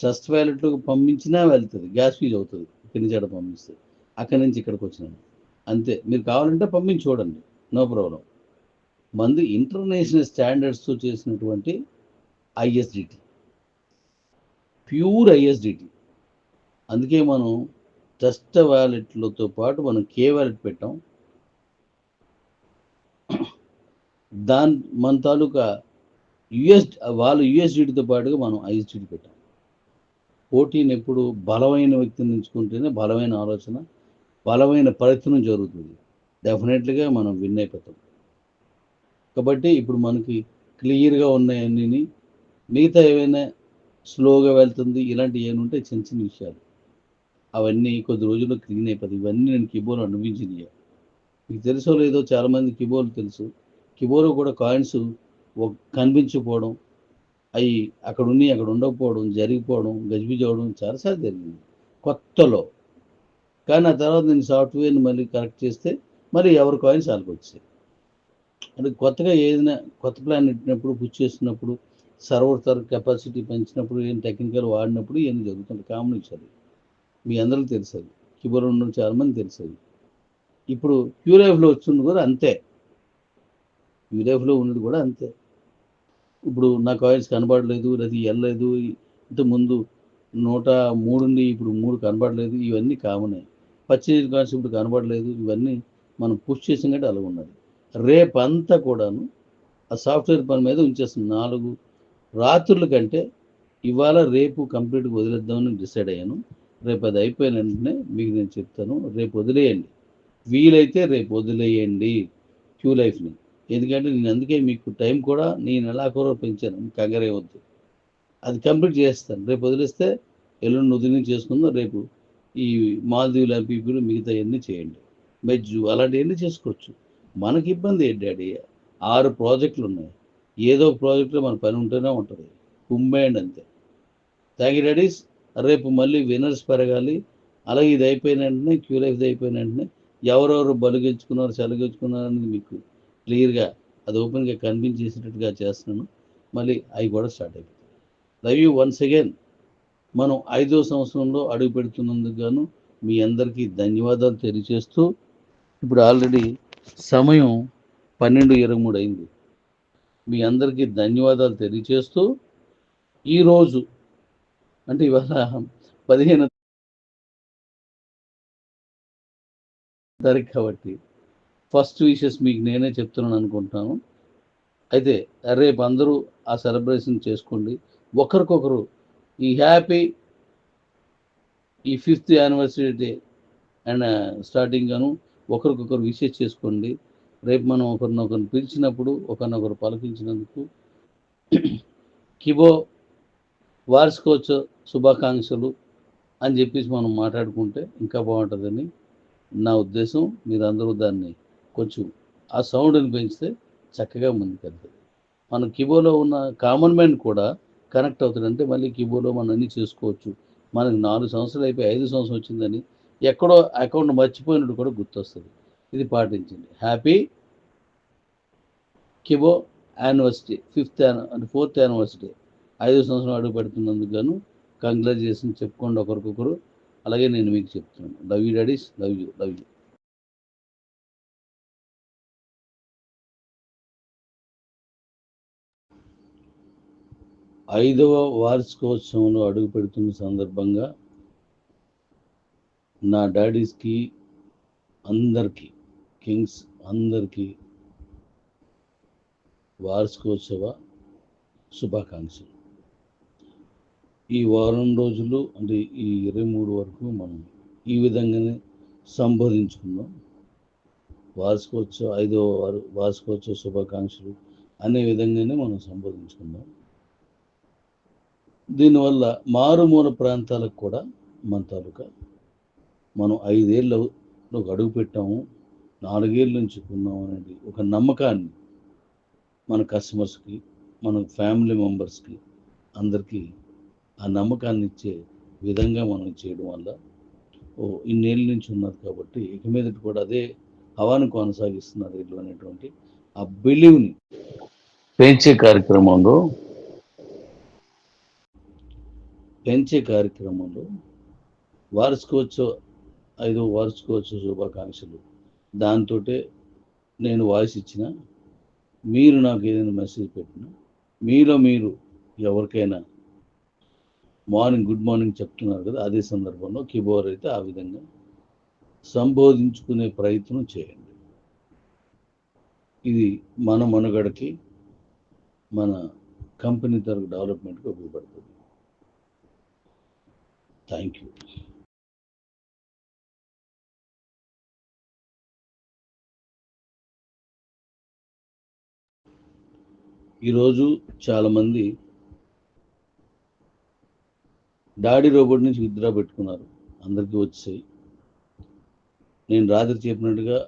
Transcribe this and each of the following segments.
Trust వ్యాలెట్లోకి పంపించినా వెళ్తుంది. Gas fees అవుతుంది. ఇక్కడి నుంచి అక్కడ పంపిస్తే అక్కడి నుంచి ఇక్కడికి వచ్చినాను అంతే. మీరు కావాలంటే పంపించి చూడండి. No problem. మంది ఇంటర్నేషనల్ స్టాండర్డ్స్తో చేసినటువంటి ఐఎస్డిటి ప్యూర్ ఐఎస్డిటి అందుకే మనం ట్రస్ట్ వ్యాలెట్లతో పాటు మనం కే వ్యాలెట్ పెట్టాం. దాని మన తాలూకా యుఎస్ వాళ్ళు యుఎస్డిటితో పాటుగా మనం ఐఎస్డిటి పెట్టాం. పోటీని ఎప్పుడు బలమైన వ్యక్తిని ఎంచుకుంటేనే బలమైన ఆలోచన బలమైన ప్రయత్నం జరుగుతుంది. డెఫినెట్లీగా మనం విన్ అయిపోతాం. కాబట్టి ఇప్పుడు మనకి క్లియర్గా ఉన్నాయన్నీ మిగతా ఏవైనా స్లోగా వెళ్తుంది ఇలాంటి ఏమైనా ఉంటే చిన్న చిన్న విషయాలు. అవన్నీ కొద్ది రోజుల్లో క్లీన్ అయిపోతాయి. ఇవన్నీ నేను కీబోర్డ్ అనిపించినాయి మీకు తెలుసో లేదో చాలామంది కీబోర్డ్ తెలుసు. కిబోర్డ్ కూడా కాయిన్స్ కనిపించకపోవడం అవి అక్కడ ఉన్నాయి అక్కడ ఉండకపోవడం జరిగిపోవడం గజిబిజవడం చాలాసార్లు జరిగింది. కొత్తలో. కానీ ఆ తర్వాత నేను సాఫ్ట్వేర్ని మళ్ళీ కరెక్ట్ చేస్తే మరి ఎవరి కాయిన్స్ వాళ్ళకి వచ్చాయి. అంటే కొత్తగా ఏదైనా కొత్త ప్లాన్ పెట్టినప్పుడు పుష్ చేస్తున్నప్పుడు సర్వర్ తర కెపాసిటీ పెంచినప్పుడు ఏం టెక్నికల్ వాడినప్పుడు ఏం జరుగుతుంది కామన్ ఇచ్చారు మీ అందరికీ తెలుసు అది. కీబోర్డ్ ఉండడం చాలామంది తెలుసు అది. ఇప్పుడు క్యూలైఫ్లో వచ్చింది కూడా అంతే. యూరేఫ్లో ఉన్నది కూడా అంతే. ఇప్పుడు నా కాయిన్స్ కనబడలేదు అది వెళ్ళలేదు ఇంత ముందు నూట మూడుని ఇప్పుడు మూడు కనబడలేదు ఇవన్నీ కామనే పచ్చి కాయిన్స్ ఇప్పుడు కనబడలేదు ఇవన్నీ మనం పుష్ చేసిన కంటే అలా ఉన్నది. రేపంతా కూడాను ఆ సాఫ్ట్వేర్ పని మీద ఉంచేస్తుంది నాలుగు రాత్రుల కంటే ఇవాళ రేపు కంప్లీట్గా వదిలేద్దామని డిసైడ్ అయ్యాను. రేపు అది అయిపోయిన వెంటనే మీకు నేను చెప్తాను. రేపు వదిలేయండి. వీలైతే రేపు వదిలేయండి. క్యూ లైఫ్ని ఎందుకంటే నేను అందుకే మీకు టైం కూడా నేను నెలాఖరు పెంచాను? కంగారే వద్దు. అది కంప్లీట్ చేస్తాను. రేపు వదిలేస్తే ఎల్లుండి ఉదయం చేసుకుందాం రేపు ఈ మాల్దీవులు ఎంపీపీలు మిగతా ఎన్ని చేయండి. మెజ్జు అలాంటివన్నీ చేసుకోవచ్చు. మనకి ఇబ్బంది ఏంటి డాడీ? ఆరు ప్రాజెక్టులు ఉన్నాయి. ఏదో ప్రాజెక్టులో మన పని ఉంటూనే ఉంటుంది. కుమ్మేయండి అంతే. Thank you daddies. రేపు మళ్ళీ వినర్స్ పెరగాలి. అలాగే ఇది అయిపోయిన వెంటనే క్యూ లైఫ్ అయిపోయిన వెంటనే ఎవరెవరు బలుగెచ్చుకున్నారు చలిగించుకున్నారు అనేది మీకు క్లియర్గా అది ఓపెన్గా కనిపించేసేటట్టుగా చేస్తున్నాను. మళ్ళీ అవి కూడా స్టార్ట్ అయిపోతాయి. Love you once again. మనం ఐదో సంవత్సరంలో అడుగు పెడుతున్నందుకు గాను మీ అందరికీ ధన్యవాదాలు తెలియజేస్తూ ఇప్పుడు ఆల్రెడీ సమయం పన్నెండు ఇరవై మూడు అయింది. మీ అందరికీ ధన్యవాదాలు తెలియజేస్తూ ఈరోజు అంటే ఇవాళ పదిహేను తారీఖు కాబట్టి ఫస్ట్ విషెస్ మీకు నేనే చెప్తున్నాను అనుకుంటాను. అయితే రేపు అందరూ ఆ సెలబ్రేషన్ చేసుకోండి. ఒకరికొకరు ఈ హ్యాపీ ఈ fifth anniversary day and starting గాను ఒకరికొకరు విషెస్ చేసుకోండి. రేపు మనం ఒకరినొకరిని పిలిచినప్పుడు ఒకరినొకరు పలకించినందుకు కిబో వార్షికోత్సవ శుభాకాంక్షలు అని చెప్పేసి మనం మాట్లాడుకుంటే ఇంకా బాగుంటుందని నా ఉద్దేశం. మీరందరూ దాన్ని కొంచెం ఆ సౌండ్ని పెంచితే చక్కగా ముందుకెళ్తుంది. మన కీబోర్డ్లో ఉన్న కామన్ మ్యాన్ కూడా కనెక్ట్ అవుతాడంటే మళ్ళీ కీబోర్డ్లో మనం అన్నీ చేసుకోవచ్చు. మనకి నాలుగు సంవత్సరాలు అయిపోయి ఐదు సంవత్సరం వచ్చిందని ఎక్కడో అకౌంట్ మర్చిపోయినట్టు కూడా గుర్తొస్తుంది. ఇది పాటించండి. హ్యాపీ కిబో యానివర్సిటీ ఫిఫ్త్ అంటే ఫోర్త్ యానివర్సిటీ ఐదు సంవత్సరం అడుగు పెడుతున్నందుకు గాను కంగ్రాచులేషన్ చెప్పుకోండి ఒకరికొకరు. అలాగే నేను మీకు చెప్తున్నాను. Love you daddies love you love you. ఐదవ వార్షికోత్సవంలో అడుగు పెడుతున్న సందర్భంగా నా డాడీస్కి అందరికీ కింగ్స్ అందరికీ వార్షికోత్సవ శుభాకాంక్షలు. ఈ వారం రోజులు అంటే ఈ ఇరవై మూడు వరకు మనం ఈ విధంగానే సంబోధించుకుందాం వార్షికోత్సవ ఐదవ వారు వార్షికోత్సవ శుభాకాంక్షలు అనే విధంగానే మనం సంబోధించుకుందాం దీనివల్ల మారుమూల ప్రాంతాలకు కూడా మన తాలూకా మనం ఐదేళ్ళు ఒక అడుగు పెట్టాము నాలుగేళ్ళ నుంచి కొన్నాం అనేది ఒక నమ్మకాన్ని మన కస్టమర్స్కి మన ఫ్యామిలీ మెంబర్స్కి అందరికీ ఆ నమ్మకాన్ని ఇచ్చే విధంగా మనం చేయడం వల్ల ఓ ఇన్నేళ్ళ నుంచి ఉన్నారు కాబట్టి ఇక మీదటి కూడా అదే హవాను కొనసాగిస్తున్నారు వీళ్ళు అనేటువంటి ఆ బిలీవ్ని పెంచే కార్యక్రమంలో పెంచే కార్యక్రమంలో వార్షికోత్సవ ఐదో వార్షికోత్సవ శుభాకాంక్షలు. దాంతో నేను వాయిస్ ఇచ్చిన మీరు నాకు ఏదైనా మెసేజ్ పెట్టినా మీలో మీరు ఎవరికైనా మార్నింగ్ గుడ్ మార్నింగ్ చెప్తున్నారు కదా అదే సందర్భంలో కీబోర్డ్ అయితే ఆ విధంగా సంబోధించుకునే ప్రయత్నం చేయండి. ఇది మన మనుగడకి మన కంపెనీ తరపు డెవలప్మెంట్కి ఉపయోగపడుతుంది. థ్యాంక్ యూ ఈరోజు చాలామంది డాడీ రోబోట్ నుంచి విత్డ్రా పెట్టుకున్నారు. అందరికీ వచ్చాయి నేను రాత్రి చెప్పినట్టుగా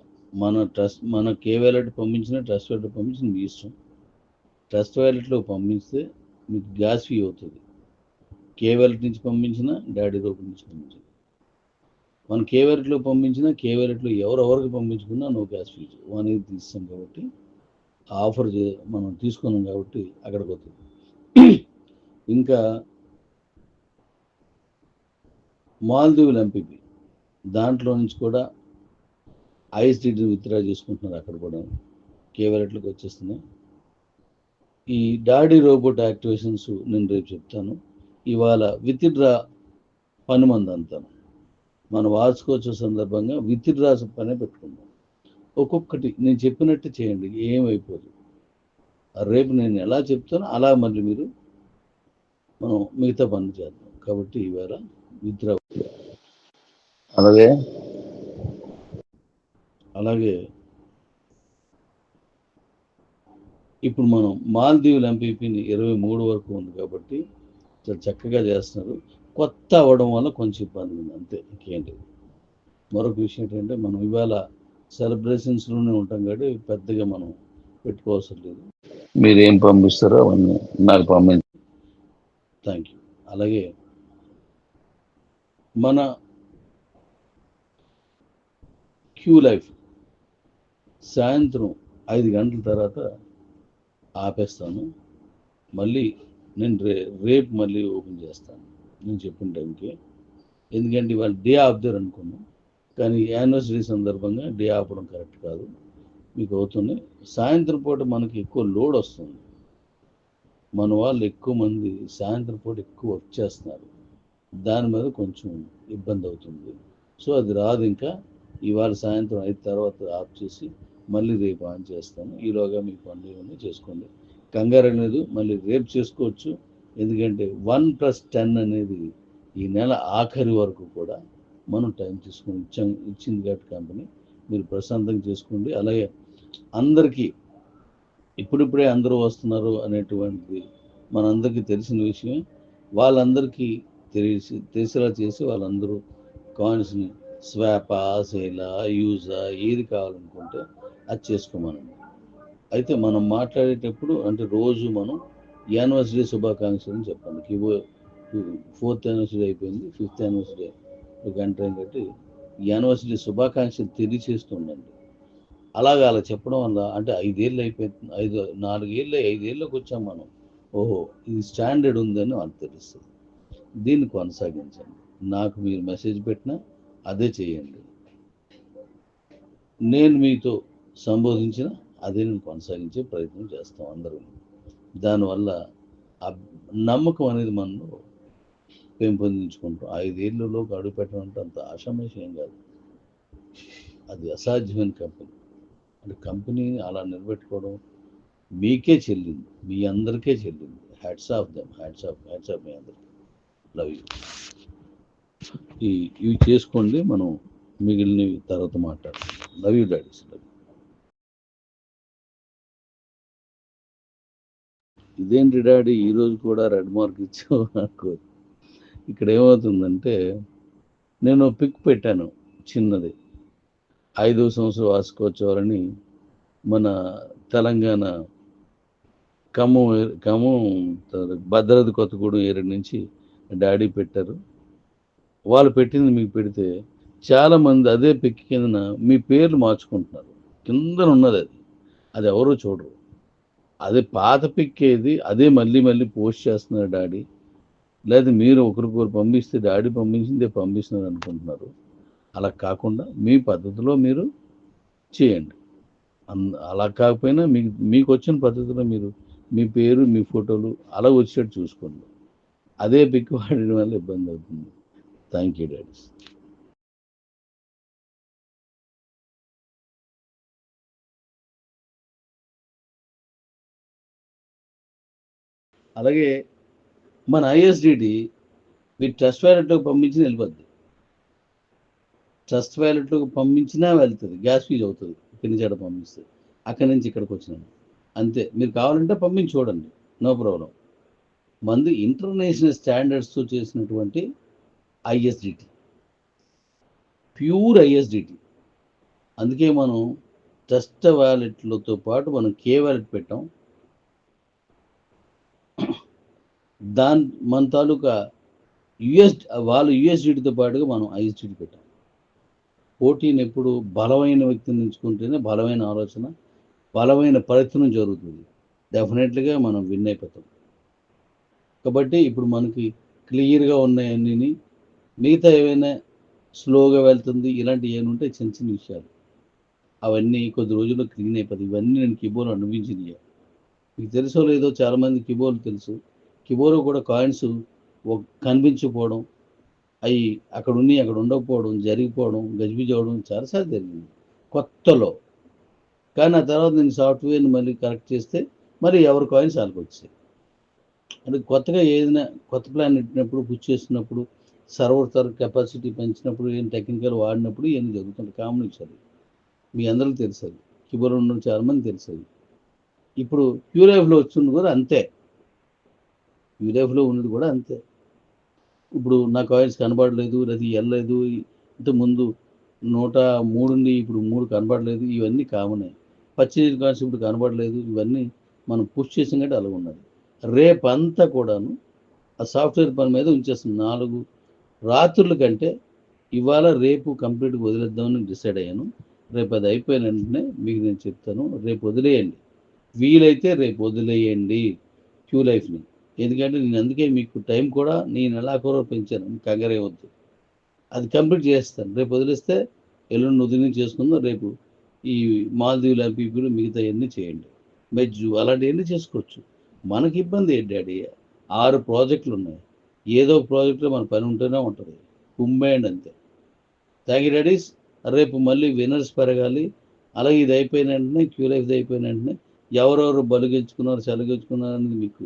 మన ట్రస్ట్ మన కే వ్యాలెట్ పంపించిన ట్రస్ట్ వ్యాలెట్ పంపించిన మీ ఇష్టం. ట్రస్ట్ వ్యాలెట్లో పంపిస్తే మీకు గ్యాస్ ఫీ అవుతుంది. కేవెలెట్ నుంచి పంపించిన డాడీ రోబోట్ నుంచి పంపించిన మనం కేవెరెట్లో పంపించిన కే ఎవరెవరికి పంపించుకున్నా నో క్యాస్ ఫీజు. వన్ అనేది తీస్తాం కాబట్టి ఆఫర్ చే మనం తీసుకున్నాం కాబట్టి అక్కడికి వస్తుంది. ఇంకా మాల్దీవులు ఎంపీపీ. దాంట్లో నుంచి కూడా ఐఎస్డిడి విత్డ్రా చేసుకుంటున్నారు అక్కడ కూడా. కేవలెట్లకు వచ్చేస్తున్నాయి. ఈ డాడీ రోబోట్ యాక్టివేషన్స్ నేను రేపు చెప్తాను. ఇవాళ విత్డ్రా పని మంది అంతాను మన వార్షికోత్సవ సందర్భంగా విత్డ్రా పనే పెట్టుకుందాం. ఒక్కొక్కటి నేను చెప్పినట్టు చేయండి ఏమైపోదు. రేపు నేను ఎలా చెప్తానో అలా మళ్ళీ మీరు మనం మిగతా పనులు చేద్దాం. కాబట్టి ఇవాళ విత్డ్రా అలాగే? అలాగే. ఇప్పుడు మనం మాల్దీవుల ఎంపీపీని ఇరవై మూడు వరకు ఉంది కాబట్టి చాలా చక్కగా చేస్తున్నారు. కొత్త అవ్వడం వల్ల కొంచెం ఇబ్బంది ఉంది అంతే ఇంకేంటి మరొక విషయం ఏంటంటే మనం ఇవాళ సెలబ్రేషన్స్లోనే ఉంటాం కాబట్టి పెద్దగా మనం పెట్టుకోవాల్సిన లేదు. మీరు ఏం పంపిస్తారో అవన్నీ నాకు పంపించండి. Thank you. అలాగే మన క్యూ లైఫ్ సాయంత్రం ఐదు గంటల తర్వాత ఆపేస్తాను. మళ్ళీ నేను రే రేపు మళ్ళీ ఓపెన్ చేస్తాను. నేను చెప్పిన టైంకి. ఎందుకంటే ఇవాళ డే ఆపుదారు అనుకున్నాం. కానీ యానివర్సరీ సందర్భంగా డే ఆపడం కరెక్ట్ కాదు. మీకు అవుతుంది. సాయంత్రం పూట మనకి ఎక్కువ లోడ్ వస్తుంది. మన వాళ్ళు ఎక్కువ మంది సాయంత్రం పూట ఎక్కువ వర్క్ చేస్తున్నారు. దాని మీద కొంచెం ఇబ్బంది అవుతుంది. సో అది రాదు ఇంకా. ఇవాళ సాయంత్రం అయిన తర్వాత ఆఫ్ చేసి మళ్ళీ రేపు ఆన్ చేస్తాను. ఈలోగా మీ పనులు ఇవన్నీ చేసుకోండి. కంగారు అనేది మళ్ళీ రేపు చేసుకోవచ్చు. ఎందుకంటే వన్ ప్లస్ టెన్ అనేది ఈ నెల ఆఖరి వరకు కూడా మనం టైం తీసుకొని ఇచ్చాం ఇచ్చింది కాబట్టి కంపెనీ. మీరు ప్రశాంతంగా చేసుకోండి. అలాగే అందరికీ ఇప్పుడిప్పుడే అందరూ వస్తున్నారు అనేటువంటిది మనందరికీ తెలిసిన విషయం వాళ్ళందరికీ తెలిసి తెలిసేలా చేసి వాళ్ళందరూ కాయిన్స్ని స్వాప సేలా యూజా ఏది కావాలనుకుంటే అది చేసుకోమనండి. అయితే మనం మాట్లాడేటప్పుడు అంటే రోజు మనం యానివర్సరీ శుభాకాంక్షలు అని చెప్పండి కివో ఫోర్త్ యానివర్సరీ అయిపోయింది ఫిఫ్త్ యానివర్సరీ ఒక గంట కాబట్టి యానివర్సరీ శుభాకాంక్షలు తెలియచేస్తుండండి అలాగా అలా చెప్పడం వల్ల అంటే ఐదేళ్ళు అయిపోయింది ఐదు నాలుగేళ్ళు ఐదేళ్ళకి వచ్చాం మనం. ఓహో ఇది స్టాండర్డ్ ఉందని వాళ్ళకి తెలుస్తుంది. దీన్ని కొనసాగించండి. నాకు మీరు మెసేజ్ పెట్టినా అదే చేయండి. నేను మీతో సంబోధించిన అదే నేను కొనసాగించే ప్రయత్నం చేస్తాం అందరూ. దానివల్ల ఆ నమ్మకం అనేది మనలో పెంపొందించుకుంటాం. ఐదేళ్ళలో అడుగు పెట్టడం అంటే అంత ఆషామేషం ఏం కాదు. అది అసాధ్యమైన కంపెనీ. అంటే కంపెనీని అలా నిలబెట్టుకోవడం మీకే చెల్లింది. మీ అందరికీ చెల్లింది. హ్యాట్స్ ఆఫ్ దమ్ హ్యాట్స్ ఆఫ్ హ్యాట్స్ ఆఫ్ మీ అందరికి. లవ్ యూ ఈ ఇవి చేసుకోండి. మనం మిగిలినవి తర్వాత మాట్లాడతాం. లవ్ యూ డాడీస్ లవ్ ఇదేంటి డాడీ? ఈరోజు కూడా రెడ్ మార్క్ ఇచ్చావు నాకు. ఇక్కడ ఏమవుతుందంటే నేను పిక్ పెట్టాను చిన్నది. ఐదో సంవత్సరం వార్షికోత్సవాలని మన తెలంగాణ ఖమ్మం ఖమ్మం భద్రాద్రి కొత్తగూడెం ఏరియా నుంచి డాడీ పెట్టారు. వాళ్ళు పెట్టింది మీకు పెడితే చాలామంది అదే పిక్ కిందన మీ పేర్లు మార్చుకుంటున్నారు. కిందన ఉన్నది అది. అది ఎవరో చూడరు. అదే పాత పిక్ ఏది అదే మళ్ళీ మళ్ళీ పోస్ట్ చేస్తున్నారు డాడీ. లేదా మీరు ఒకరికొకరు పంపిస్తే డాడీ పంపించిందే పంపిస్తున్నారు అనుకుంటున్నారు. అలా కాకుండా మీ పద్ధతిలో మీరు చేయండి. అలా కాకపోయినా మీకు మీకు వచ్చిన పద్ధతిలో మీరు మీ పేరు మీ ఫోటోలు అలా వచ్చేట్టు చూసుకోండి. అదే పిక్ వాడడం వల్ల ఇబ్బంది అవుతుంది. Thank you daddies. అలాగే మన ఐఎస్డిటి మీరు ట్రస్ట్ వ్యాలెట్లోకి పంపించిన వెళ్ళిపోద్ది. ట్రస్ట్ వ్యాలెట్లోకి పంపించినా వెళ్తుంది. గ్యాస్ ఫీజ్ అవుతుంది. ఇక్కడి నుంచి అక్కడ పంపిస్తే. అక్కడి నుంచి ఇక్కడికి వచ్చినాను అంతే. మీరు కావాలంటే పంపించి చూడండి. నో ప్రాబ్లం మంది ఇంటర్నేషనల్ స్టాండర్డ్స్తో చేసినటువంటి ఐఎస్డిటి ప్యూర్ ఐఎస్డిటి అందుకే మనం ట్రస్ట్ వ్యాలెట్లతో పాటు మనం కే వ్యాలెట్ పెట్టాం. దాని మన తాలూకా యుఎస్ వాళ్ళు యుఎస్డిటితో పాటుగా మనం ఐఎస్డిటి పెట్టాం. పోటీని ఎప్పుడు బలమైన వ్యక్తిని ఎంచుకుంటేనే బలమైన ఆలోచన బలమైన ప్రయత్నం జరుగుతుంది. డెఫినెట్లీగా మనం విన్ అయిపోతాం. కాబట్టి ఇప్పుడు మనకి క్లియర్గా ఉన్నాయన్నీ మిగతా ఏవైనా స్లోగా వెళ్తుంది ఇలాంటి ఏమైనా ఉంటే చిన్న చిన్న విషయాలు. అవన్నీ కొద్ది రోజుల్లో క్లీన్ అయిపోతాయి. ఇవన్నీ నేను కీబోర్డ్ అనుభవించినవి మీకు తెలుసో లేదో చాలామంది కీబోర్డ్ తెలుసు. కిబోరో కూడా కాయిన్స్ కనిపించకపోవడం అవి అక్కడ ఉన్ని అక్కడ ఉండకపోవడం జరిగిపోవడం గజిబిజి అవడం చాలాసార్లు జరిగింది కొత్తలో. కానీ ఆ తర్వాత నేను సాఫ్ట్వేర్ని మళ్ళీ కరెక్ట్ చేస్తే మరి ఎవరి కాయిన్స్ వాళ్ళకి వచ్చాయి. అంటే కొత్తగా ఏదైనా కొత్త ప్లాన్ పెట్టినప్పుడు పుష్ చేసినప్పుడు సర్వర్ తర కెపాసిటీ పెంచినప్పుడు ఏం టెక్నికల్ వాడినప్పుడు ఏం జరుగుతుంటాయి కామన్ ఇచ్చారు మీ అందరికీ తెలుసు అది. ఉండడం ఉన్న చాలా మంది తెలుసు అది. ఇప్పుడు క్యూలైఫ్లో వచ్చింది కూడా అంతే. క్యూలైఫ్లో ఉన్నది కూడా అంతే. ఇప్పుడు నా కాయిన్స్ కనబడలేదు అది వెళ్ళలేదు ఇంత ముందు నూట మూడుని ఇప్పుడు మూడు కనబడలేదు ఇవన్నీ కామనే పచ్చినీరు కాయిన్స్ ఇప్పుడు కనబడలేదు ఇవన్నీ మనం పుష్ చేసిన కంటే అలా ఉన్నది. రేపంతా కూడాను ఆ సాఫ్ట్వేర్ పని మీద ఉంచేస్తుంది నాలుగు రాత్రుల కంటే ఇవాళ రేపు కంప్లీట్గా వదిలేద్దామని డిసైడ్ అయ్యాను. రేపు అది అయిపోయిన వెంటనే మీకు నేను చెప్తాను. రేపు వదిలేయండి. వీలైతే రేపు వదిలేయండి క్యూ లైఫ్ని. ఎందుకంటే నేను అందుకే మీకు టైం కూడా నేను నెలాఖరు పెంచాను కంగారే వద్దు. అది కంప్లీట్ చేస్తాను. రేపు వదిలేస్తే ఎల్లుండి ఉదయం చేసుకుందాం. రేపు ఈ మాల్దీవులు ఎంపీపీలు మిగతా అన్నీ చేయండి. మెజ్జు అలాంటివన్నీ చేసుకోవచ్చు. మనకి ఇబ్బంది ఏంటి డాడీ? ఆరు ప్రాజెక్టులు ఉన్నాయి. ఏదో ప్రాజెక్టులో మన పని ఉంటూనే ఉంటుంది. కుమ్మేయండి అంతే. థ్యాంక్ యూ డాడీస్ రేపు మళ్ళీ వినర్స్ పెరగాలి. అలాగే ఇది అయిపోయిన వెంటనే క్యూ లైఫ్ అయిపోయిన వెంటనే ఎవరెవరు బలు చలిగించుకున్నారు అనేది మీకు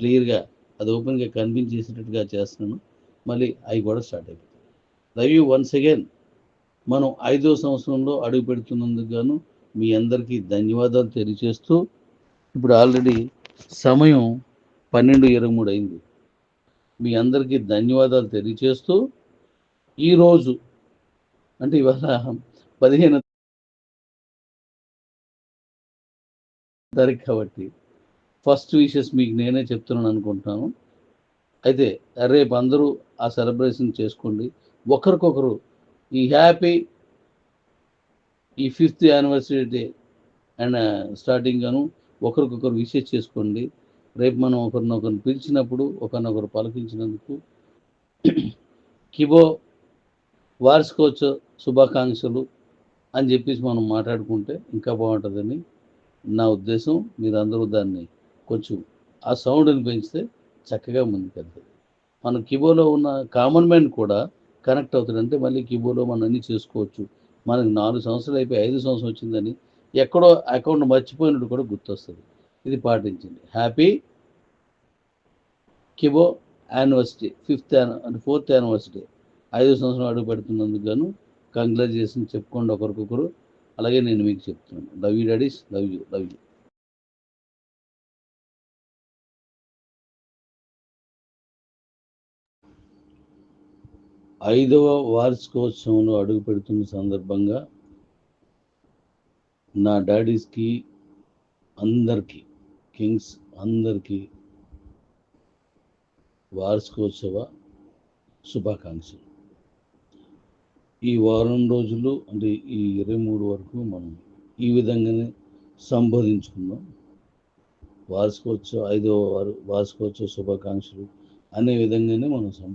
క్లియర్గా అది ఓపెన్గా కన్విన్స్ చేసేటట్టుగా చేస్తున్నాను. మళ్ళీ అవి కూడా స్టార్ట్ అయిపోతాయి. Love once again. మనం ఐదో సంవత్సరంలో అడుగు పెడుతున్నందుకు గాను మీ అందరికీ ధన్యవాదాలు తెలియజేస్తూ ఇప్పుడు ఆల్రెడీ సమయం పన్నెండు ఇరవై మూడు అయింది. మీ అందరికీ ధన్యవాదాలు తెలియజేస్తూ ఈరోజు అంటే ఇవాళ పదిహేను తారీఖు కాబట్టి ఫస్ట్ విషెస్ మీకు నేనే చెప్తున్నాను అనుకుంటున్నాను అయితే రేపు అందరూ ఆ సెలబ్రేషన్ చేసుకోండి. ఒకరికొకరు ఈ హ్యాపీ ఈ fifth anniversary day and starting గాను ఒకరికొకరు విషెస్ చేసుకోండి. రేపు మనం ఒకరినొకరిని పిలిచినప్పుడు ఒకరినొకరు పలకించినందుకు కిబో వార్షికోత్సవ శుభాకాంక్షలు అని చెప్పేసి మనం మాట్లాడుకుంటే ఇంకా బాగుంటుందని నా ఉద్దేశం. మీరందరూ దాన్ని కొంచెం ఆ సౌండ్ని పెంచితే చక్కగా ముందుకెళ్తుంది. మన కిబోలో ఉన్న కామన్ మ్యాన్ కూడా కనెక్ట్ అవుతుందంటే మళ్ళీ కిబోలో మనం అన్నీ చేసుకోవచ్చు. మనకి నాలుగు సంవత్సరాలు అయిపోయి ఐదు సంవత్సరం వచ్చిందని ఎక్కడో అకౌంట్ మర్చిపోయినట్టు కూడా గుర్తొస్తుంది. ఇది పాటించండి. హ్యాపీ కిబో యానివర్సిటీ ఫిఫ్త్ అంటే ఫోర్త్ యానివర్సిటీ ఐదు సంవత్సరం అడుగు పెడుతున్నందుకు గాను కంగ్రాచులేషన్ చెప్పుకోండి ఒకరికొకరు. అలాగే నేను మీకు చెప్తున్నాను. Love you daddies love you love you. ఐదవ వార్షికోత్సవంలో అడుగు పెడుతున్న సందర్భంగా నా డాడీస్కి అందరికీ కింగ్స్ అందరికీ వార్షికోత్సవ శుభాకాంక్షలు. ఈ వారం రోజులు అంటే ఈ ఇరవై మూడు వరకు మనం ఈ విధంగానే సంబోధించుకుందాం వార్షికోత్సవ ఐదవ వారు వార్షికోత్సవ శుభాకాంక్షలు అనే విధంగానే మనం సంబో